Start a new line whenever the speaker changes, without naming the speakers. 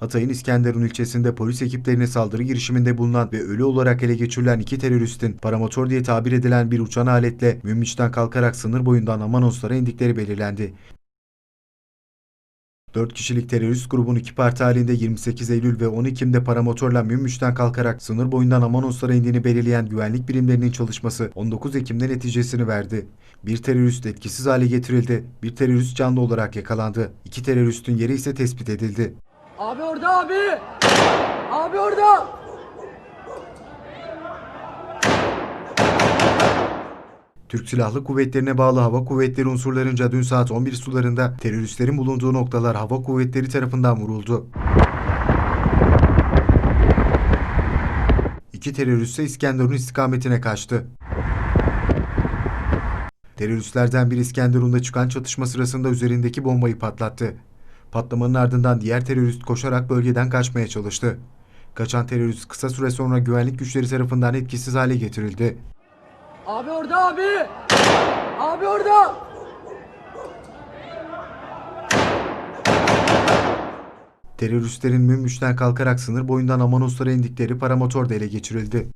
Hatay'ın İskenderun ilçesinde polis ekiplerine saldırı girişiminde bulunan ve ölü olarak ele geçirilen iki teröristin paramotor diye tabir edilen bir uçan aletle Münbiç'ten kalkarak sınır boyundan Amanoslara indikleri belirlendi. 4 kişilik terörist grubun iki parti halinde 28 Eylül ve 10 Ekim'de paramotorla Münbiç'ten kalkarak sınır boyundan Amanoslara indiğini belirleyen güvenlik birimlerinin çalışması 19 Ekim'de neticesini verdi. Bir terörist etkisiz hale getirildi, bir terörist canlı olarak yakalandı. İki teröristin yeri ise tespit edildi.
Abi orada abi. Abi orada.
Türk Silahlı Kuvvetlerine bağlı hava kuvvetleri unsurlarınca dün saat 11 sularında teröristlerin bulunduğu noktalar hava kuvvetleri tarafından vuruldu. İki terörist ise İskenderun istikametine kaçtı. Teröristlerden biri İskenderun'da çıkan çatışma sırasında üzerindeki bombayı patlattı. Patlamanın ardından diğer terörist koşarak bölgeden kaçmaya çalıştı. Kaçan terörist kısa süre sonra güvenlik güçleri tarafından etkisiz hale getirildi.
Abi orada abi. Abi orada.
Teröristlerin Münbiş'ten kalkarak sınır boyundan Amanoslara indikleri paramotor da ele geçirildi.